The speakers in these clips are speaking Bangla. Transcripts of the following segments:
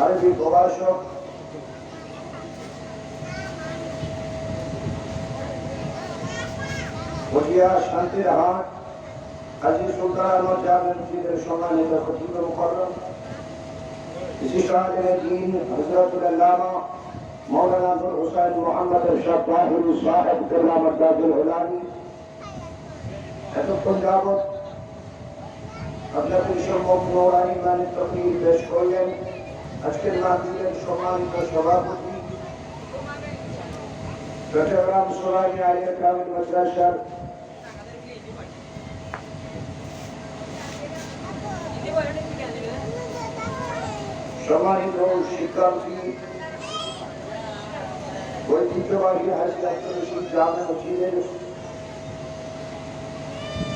আরবি প্রভাষক বলিয়া শান্তির হাট কাজী সুলতান আহমদ জাহাঙ্গীর মসজিদের সম্মানিত খতিব মুকররম বিশিষ্ট আলেম দিন হযরতুল আল্লামা মৌলানা আব্দুল হুসাইন মোহাম্মদ এরশাদ তাহিরি সাহেব কেল্লা মদ্দাজুল হুলানি এতক্ষণ যাবৎ আপনাদের সম্মুখ নৌরানি মানে তকরির পেশ করলেন আজকের মাহফিলের সম্মানিত সভাপতি। চট্টগ্রাম সোলানি আলিয়া গ্রামীণ মাদ্রাসার সম্মানিত শিক্ষার্থী, ঐতিহ্যবাহী হাজি আব্দুল রশিদ জামে মসজিদের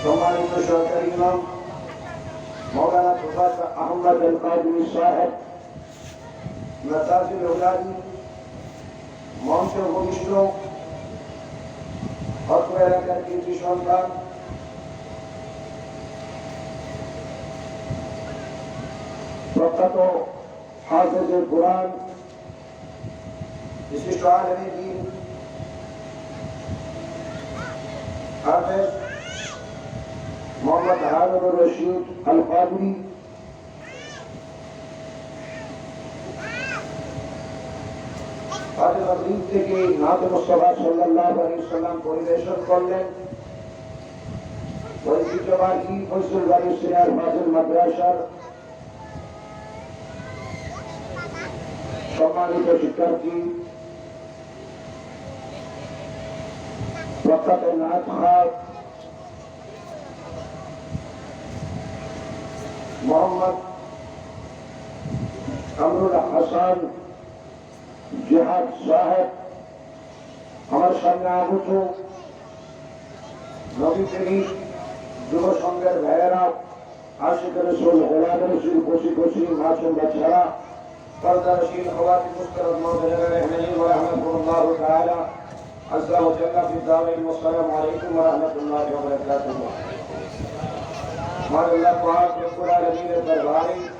সম্মানিত সরকারি ইমাম মৌলানা প্রফেসর আহমদ সাহেব নতাজুল উলানি মঞ্চ ভূমিষ্ঠ অত্র এলাকার কৃতি সন্তান প্রখ্যাত হাফেজের কোরআন বিশিষ্ট আলমী দিন হাফেজ মোহাম্মদ হারুন রশিদ আল কাদরি মাদ্রাসার সম্মানিত শিক্ষার্থী প্রখ্যাত নাথ খান মোহাম্মদ কামরুল হাসান جهاد সাহেব আমার সামনে আগত নবী তিনি যুব সংঘের ভাইয়েরা আশিক রসুল হেলাদ রসুল কোশি কোশি মাসুম বাচ্চারা পর্দারশীল خواتم مسترد مابلغ رحمه ورحمة الله تعالى عز وجل في الدارين والسلام عليكم ورحمة الله وبركاته مار اللہ پاک رب العالمین درباری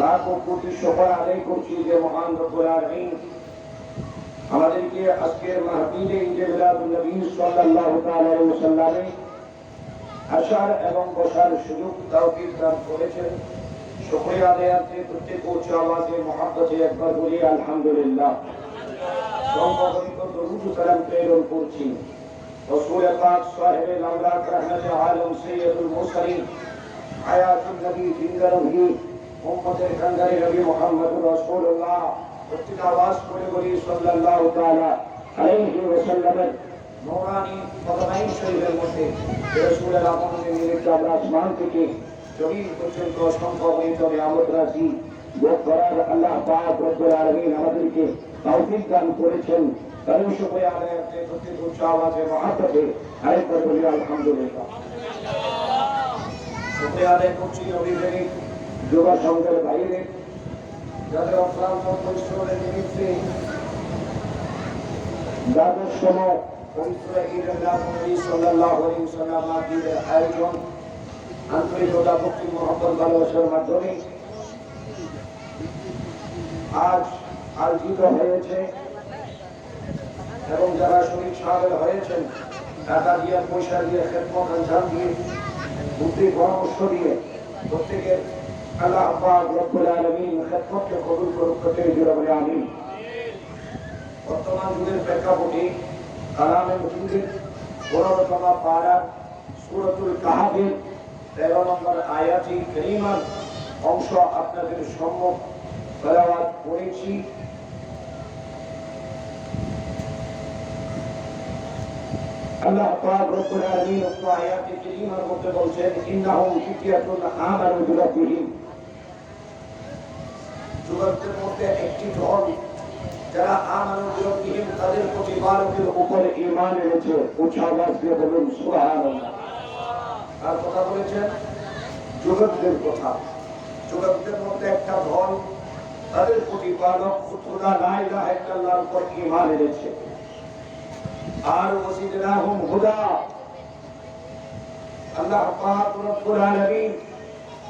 লাখো কোটি আদায় করছি যে মহান রব্বুল আলামিন। আমাদেরকে আজকের মাহফিলে ঈদে মিলাদুন নবী সাল্লাল্লাহু তাআলা আলাইহি ওয়াসাল্লামে আসার এবং বসার সুযোগ, তৌফিক দান করেছেন। শুকরিয়া আদায়ার্থে প্রত্যেক উচ্চ আওয়াজে মহাব্বতে একবার বলি, আলহামদুলিল্লাহ। সম্পর্কিত দরুদ সালাম প্রেরণ করছি। সাহেব লামলাক রহমত আলম সৈয়দুল মুরসালিন, হায়াতুন নবী জিন্দা নবী উম্মতের কাঙ্গারি নবী মুহাম্মদুর রাসূলুল্লাহ, প্রত্যেক আওয়াজ করে বলি সাল্লাল্লাহু তাআলা আলাইহি ওয়াসাল্লামের নূরানি কদমাইন শরীফের মধ্যে রসুলের আগমনের নিমিত্তে আমরা আসমান থেকে জমিন পর্যন্ত অসংখ্য তবে আমদ রাশি ভোগ করার আল্লাহ পাক রব্বুল আলামিন আমাদেরকে তৌফিক দান করেছেন। শুকরিয়া আদায় করতে প্রত্যেক উচ্চ আওয়াজে মহাব্বতে আরেকবার বলি আলহামদুলিল্লাহ। শুকরিয়া আদায় করছি যুব সংঘের বাইরে যাদের অক্লান্ত পরিশ্রমের নিমিত্তে আজ আয়োজিত হয়েছে এবং যারা শরীর হয়েছেন, টাকা দিয়ে, পয়সা দিয়ে, খেদমত দিয়ে, বুদ্ধি, পরামর্শ দিয়ে প্রত্যেকের আল্লাহ পাক রব্বুল আলামিন খেদমতকে কবুল করুক প্রত্যেক জুড়ে বলে আমিন বর্তমান যুগের প্রেক্ষাপটে কালামে মুসলিমের পনেরোতম পাড়া সুরতুল আয়াতি আলামিন বলছেন যুবকদের মধ্যে একটি দল যারা আমানু বিরাব্বিহিম তাদের প্রতিপালকের উপর ঈমান এনেছে। উচ্চ আওয়াজ দিয়ে বলুন আর কথা বলেছেন? যুবকদের কথা। যুবকদের মধ্যে একটা দল তাদের প্রতিপালক খুদা লা ইলাহা ইল্লাল্লাহর উপর ঈমান এনেছে। আর ওয়াজিদনাহুম হুদা। আল্লাহ পাক রব্বুল আলামিন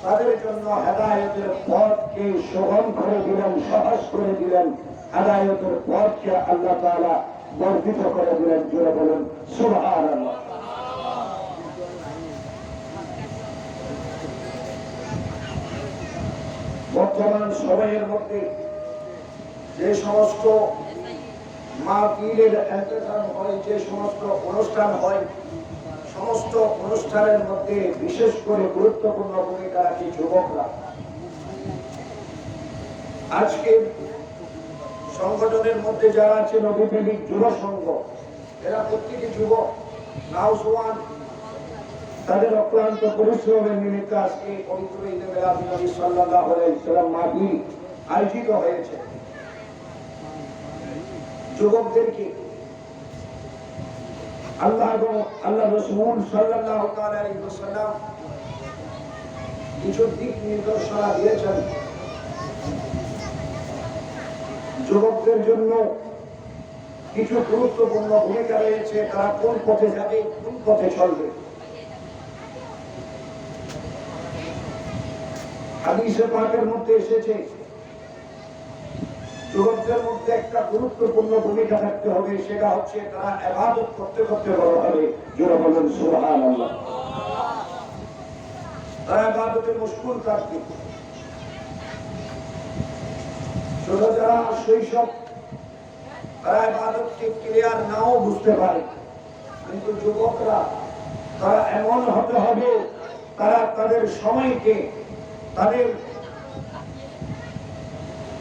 তাদের জন্য হেদায়তের পথকে সহন করে দিলেন সহজ করে দিলেন, হেদায়তের পথকে আল্লাহ তাআলা বর্ধিত করে দিলেন জুড়ে বলেন, সুবহানাল্লাহ। বর্তমান সময়ের মধ্যে যে সমস্ত মাহফিলের এন্তেজাম হয়, যে সমস্ত অনুষ্ঠান হয় সমস্ত অনুষ্ঠানের মধ্যে বিশেষ করে গুরুত্বপূর্ণ ভূমিকা রাখে যুবকরা। আজকে সংগঠনের মধ্যে যারা আছে নবীপ্রেমিক যুব সংঘ, এরা প্রত্যেকে যুবক নাউজওয়ান তাদের অক্লান্ত পরিশ্রমের নিমিত্ত আজকে পবিত্র ঈদে মিলাদুন নবী সাল্লাল্লাহু আলাইহি সাল্লাম মাহফিল আয়োজিত হয়েছে। যুবকদেরকে আল্লাহ আল্লাহ রসুল আলাইহি ওয়াসাল্লাম কিছু দিক নির্দেশনা দিয়েছেন। যুবকদের জন্য কিছু গুরুত্বপূর্ণ ভূমিকা রয়েছে, তারা কোন পথে যাবে, কোন পথে চলবে। হাদিসে পাকের মধ্যে এসেছে যুবকদের মধ্যে একটা গুরুত্বপূর্ণ ভূমিকা থাকতে হবে, সেটা হচ্ছে তারা এবাদত করতে করতে বড় হবে। জোরে বলেন, সুবহানাল্লাহ। তারা এবাদতে মুশকুল থাকবে যারা শৈশব, তারা এবাদতকে ক্লিয়ার নাও বুঝতে পারে। কিন্তু যুবকরা, তারা এমন হতে হবে, তারা তাদের সময়কে, তাদের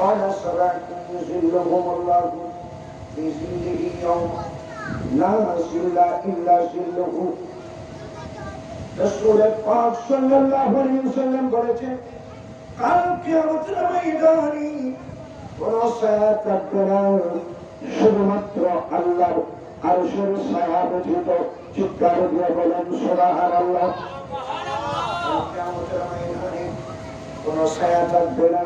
قال سبعة يظلهم الله في ظله يوم لا ظل إلا ظله রসুল পাক সাল্লাল্লাহু আলাইহি ওয়াসাল্লাম বলেছেন কাল কিয়ামতের ময়দানে কোন ছায়া থাকবে না শুধুমাত্র আল্লাহর আরশের ছায়া ব্যতীত চিৎকার দিয়ে বলেন সুবহানাল্লাহ কাল কিয়ামতের ময়দানে কোন ছায়া থাকবে না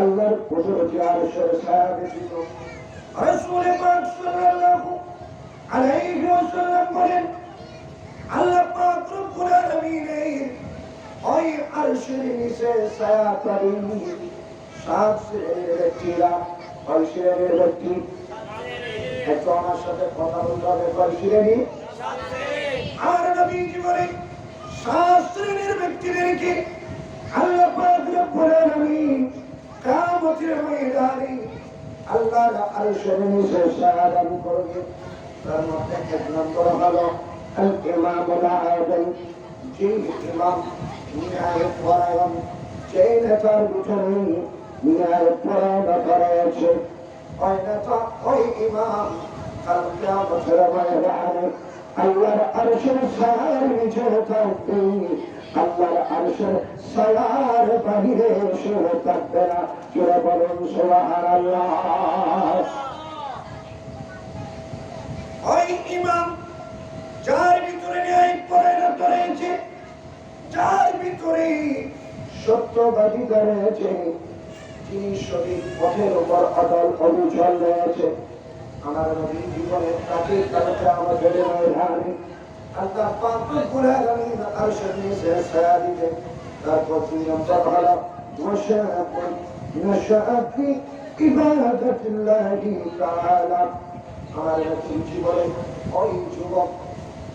আল্লাহর কুদরতি আরশের ছায়া ব্যতীত রাসূল পাক সাল্লাল্লাহু আলাইহি ওয়াসাল্লাম বলেন, আল্লাহ পাক রব্বুল আলামিনের ওই আরশের নিচে ছায়া পাবি সাত শ্রেণির ব্যক্তিরা ওই ব্যক্তি একটু আমার সাথে কথা বলতে হবে কয় শ্রেণি। আমার নবীজি বলে সাত শ্রেণির ব্যক্তিদেরকে আল্লাহ পাক রব্বুল আলামিন আল্লাহর আরশ নিচে শাহাদাত করবে তার মধ্যে এক নম্বর হলো আল ইমামুল আদল যে ইমাম নিহায়ত পরায়ণ সেই নেতার ভিতরে নিহায়ত পরায়ণ করা আছে ওই নেতা ওই ইমাম কাল কিয়ামতের ময়দানে আল্লাহর আরশের সাহার নিচে থাকবে আল্লাহর আরশের ছায়ার বাহিরে এসে থাকবে না। জোরে বলুন, সুবহানাল্লাহ। ওই ইমাম যার ভিতরে ন্যায় পরায়ণত রয়েছে, যার ভিতরে সত্যবাদিতা রয়েছে, তিনি সঠিক পথের উপর অটল অবিচল রয়েছে। আমার নবী জীবনে তাকে তাকে আমাদের ময়দানে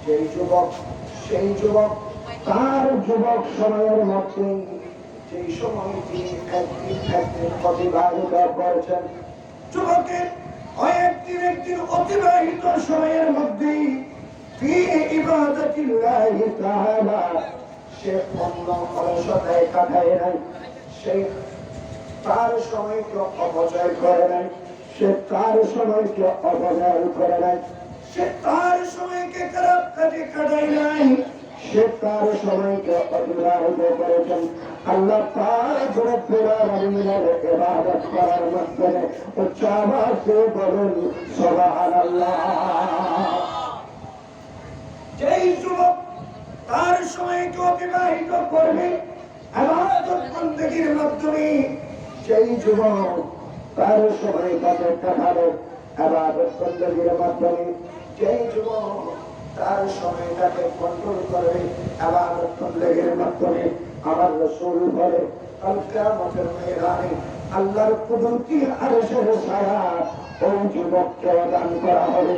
সেই যুবক সেই যুবক তার যুবক সময়ের মধ্যে সেই সময় তিনি একদিন একদিন অতিবাহিত করেছেন যুবকের ওই একদিন অতিবাহিত সময়ের মধ্যে সে অন্য অলসতায় কাটায় নাই সে তার সময়কে অপচয় করে নাই সে তার সময়কে অপচয় করে নাই সে তার সময়কে খারাপ কাজে কাটাই নাই সে তার সময়কে অতিবাহিত করেছেন আল্লাহ পাক করার মাধ্যমে উচ্চ আওয়াজে বলুন সুবহানাল্লাহ যেই যুবক তার সময়কে অতিবাহিত করবে? বন্দেগীর মাধ্যমে যেই যুবক তার সময় কাজে কাটাবে আবাদত বন্দেগীর মাধ্যমে যেই যুবক তার সময়টাকে কন্ট্রোল করবে আবাদত বন্দেগীর মাধ্যমে। আমার রসুল বলে, কাল কিয়ামতের ময়দানে আল্লাহর কুদরতি আরশের ছায়া ওই যুবককে দান করা হবে।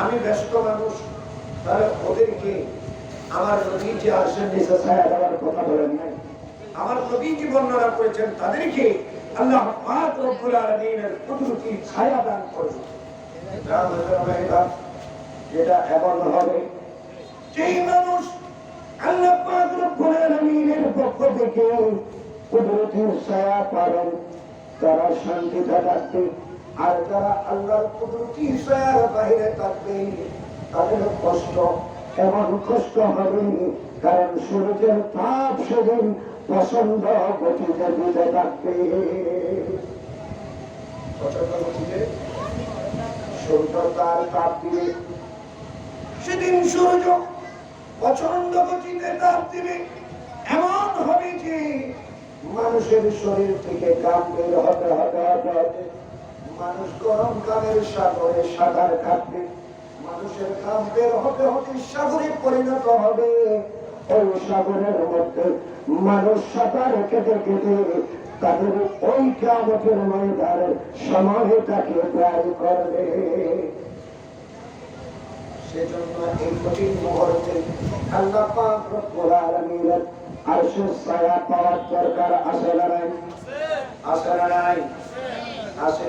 আমি ব্যস্ত মানুষ, তাহলে ওদেরকে আমার নবী যে আসেন নিচে ছায়া দেওয়ার কথা বলেন নাই। আমার নবী যে বর্ণনা করেছেন? তাদেরকে আল্লাহ পাক রব্বুল আলামিনের কুদরতি ছায়া দান করবে যেটা এমন হবে। যেই মানুষ আল্লাহ পাক রব্বুল আলামিনের পক্ষ থেকে কুদরতির ছায়া পাবেন, তারা শান্তিতে থাকবে। আর যারা আল্লাহর কুদরতি ছায়ার বাইরে থাকবে তাদের কষ্ট এমন কষ্ট হবে কারণ সূর্যের তাপ সেদিন পছন্দ গতিতে দিতে থাকবে। তার সেদিন সূর্য প্রচণ্ড গতিতে তাপ দিবে। এমন হবে যে মানুষের শরীর থেকে কাম বের হতে হতে হতে হতে মানুষ গরম কামের সাগরে সাঁতার কাটবে। মানুষের কাম বের হতে হতে সাগরে পরিণত হবে। ওই সাগরের মধ্যে মানুষ সাঁতার কেটে কেটে তাদের ওই কামতের ময়দানের সময়টাকে ব্যয় করবে। সেজন্য এই কঠিন মুহূর্তে আল্লাহ পাক রব্বুল আলামিনের আরশের ছায়া পাওয়ার দরকার আছে না নাই? আছে। না নাই? আছে।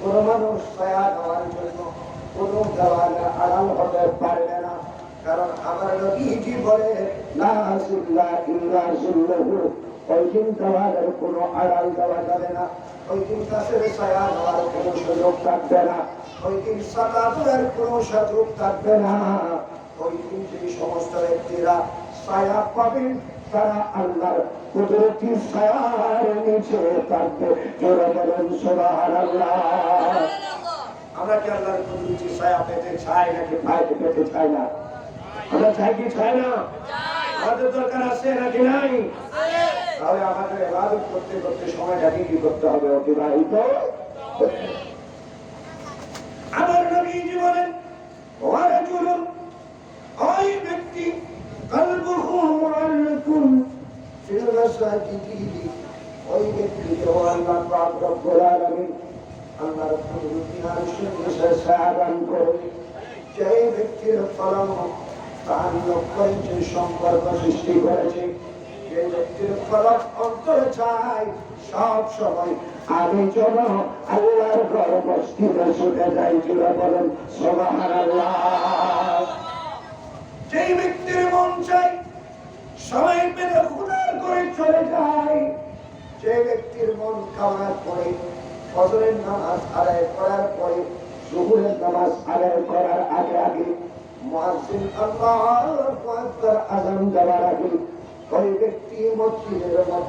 কোন মানুষ ছায়া দেওয়ার জন্য কোন দেওয়ালে আড়াল হতে পারবে না। কারণ আমার নবীজি বলে? লা সুল্লা ইল্লা সুল্লাহু। ওই দিন দেওয়ালের কোনো আড়াল দেওয়া যাবে না। ওই দিন গাছের ছায়া দেওয়ার কোনো সুযোগ থাকবে না। ওই দিন দেওয়ার কোনো সুযোগ থাকবে না। ওই দিন যে সমস্ত ব্যক্তিরা ছায়া পাবেন তারা আল্লাহর কুদরতি ছায়ার নিচে থাকবে। জোরে বলেন, সুবহানাল্লাহ। আমরা কি আল্লাহর ছায়া পেতে চাই নাকি পাইতে পেতে চাই না? আমরা চাই কি চাই না? আমাদের দরকার আছে নাকি নাই? তাহলে আমাদের ইবাদত করতে করতে সময়টাকে কি করতে হবে অতিবাহিত করতে হবে। আমার নবীজি বলেন ওয়ারাজুলুন ওই ব্যক্তি কলবুহু মুআল্লাকুন ফিল মাসাজিদি ওই ব্যক্তিকে ও আল্লাহ পাক রব্বুল আলামিন আল্লাহর কুদরতি আরশের নিচে সাহায্য করবে যেই ব্যক্তির ফলন তার লক্ষ্য সম্পর্ক সৃষ্টি করেছে যে ব্যক্তির ফলক অন্তরে চাই সব সময় আমি করে চলে যায়। যে ব্যক্তির মন কামার পরে, ফজরের নামাজ আদায় করার পরে জহুরের নামাজ আদায় করার আগে আগে মুয়াজ্জিন আল্লাহু আকবার আযান দেওয়ার আগে ওই ব্যক্তি মসজিদের